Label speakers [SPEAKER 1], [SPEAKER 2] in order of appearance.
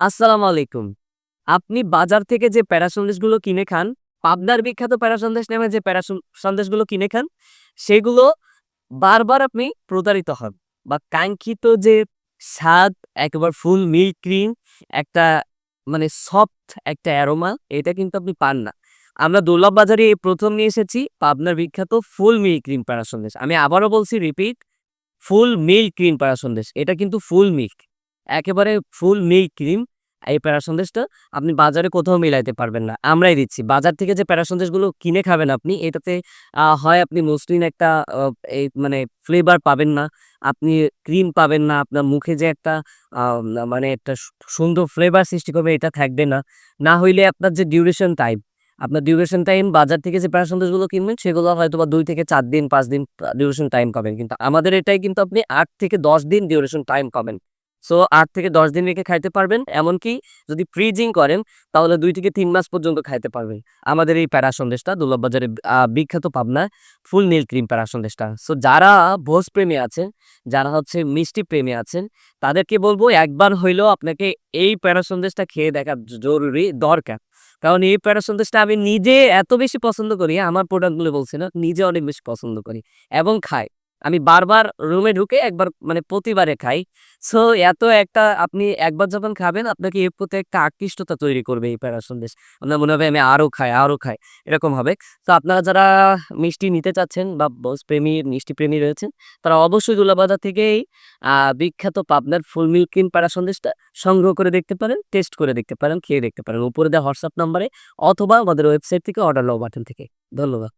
[SPEAKER 1] আসসালামু আলাইকুম। আপনি বাজার থেকে যে প্যারা সন্দেশগুলো কিনে খান, পাবনার বিখ্যাত প্যারা সন্দেশ নামে যে প্যারা সন্দেশগুলো কিনে খান, সেগুলো বারবার আপনি প্রতারিত হন বা কাঙ্ক্ষিত যে স্বাদ, একবার ফুল মিল্ক ক্রিম, একটা মানে সফট একটা অ্যারোমা, এটা কিন্তু আপনি পান না। আমরা দোলাব বাজারে এই ১ম নিয়ে এসেছি পাবনার বিখ্যাত ফুল মিল্ক ক্রিম প্যারা সন্দেশ। আমি আবারও বলছি রিপিট, ফুল মিল্ক ক্রিম প্যারা সন্দেশ। এটা কিন্তু ফুল মিল্ক। একেবারে ফুল মিল্ক ক্রিম এই প্যারা সন্দেশটা আপনি বাজারে কোথাও মিলাইতে পারবেন না। আমরাই দিচ্ছি। বাজার থেকে যে প্যারা সন্দেশগুলো কিনে খাবেন আপনি, এটাতে হয় আপনি মসৃণ একটা এই মানে ফ্লেভার পাবেন না, আপনি ক্রিম পাবেন না, আপনার মুখে যে একটা মানে একটা সুন্দর ফ্লেভার সৃষ্টি করবে এটা থাকবে না। না হইলে আপনার যে ডিউরেশন টাইম, আপনার ডিউরেশন টাইম বাজার থেকে যে প্যারা সন্দেশগুলো কিনবেন সেগুলো হয়তোবা দুই থেকে চার দিন পাঁচ দিন ডিউরেশন টাইম পাবেন। কিন্তু আমাদের এটাই কিন্তু আপনি আট থেকে ১০ দিন ডিউরেশন টাইম পাবেন। সো আট থেকে ১০ দিন রেখে খাইতে পারবেন। এমনকি যদি ফ্রিজিং করেন তাহলে দুই থেকে তিন মাস পর্যন্ত খাইতে পারবেন। আমাদের এই প্যারা সন্দেশটা দোলাব বাজারে বিখ্যাত পাবনা ফুল নীল ক্রিম প্যারা সন্দেশটা। সো যারা ভোজপ্রেমী আছেন, যারা হচ্ছে মিষ্টি প্রেমী আছেন, তাদেরকে বলব একবার হইলেও আপনাকে এই প্যারা সন্দেশটা খেয়ে দেখা জরুরি, দরকার। কারণ এই প্যারা সন্দেশটা আমি নিজে এত বেশি পছন্দ করি, আমার প্রোডাক্টগুলো বলছি না, নিজে অনেক বেশি পছন্দ করি এবং খাই। আমি বারবার রুমে ঢুকে একবার মানে প্রতিবারে খাই। সো এত একটা আপনি একবার যখন খাবেন আপনাকে এর প্রতি একটা আকৃষ্টতা তৈরি করবে এই প্যারা সন্দেশ। আপনার মনে হবে আমি আরও খাই, আরও খাই, এরকম হবে। তো আপনারা যারা মিষ্টি নিতে চাচ্ছেন বা ভোজপ্রেমী, মিষ্টি প্রেমী রয়েছেন, তারা অবশ্যই দোলাব বাজার থেকেই বিখ্যাত পাবনার ফুল মিল্ক ক্রিম প্যারা সন্দেশটা সংগ্রহ করে দেখতে পারেন, টেস্ট করে দেখতে পারেন, খেয়ে দেখতে পারেন। উপরে দেওয়া হোয়াটসঅ্যাপ নাম্বারে অথবা আমাদের ওয়েবসাইট থেকে অর্ডার নাও বাটন থেকে। ধন্যবাদ।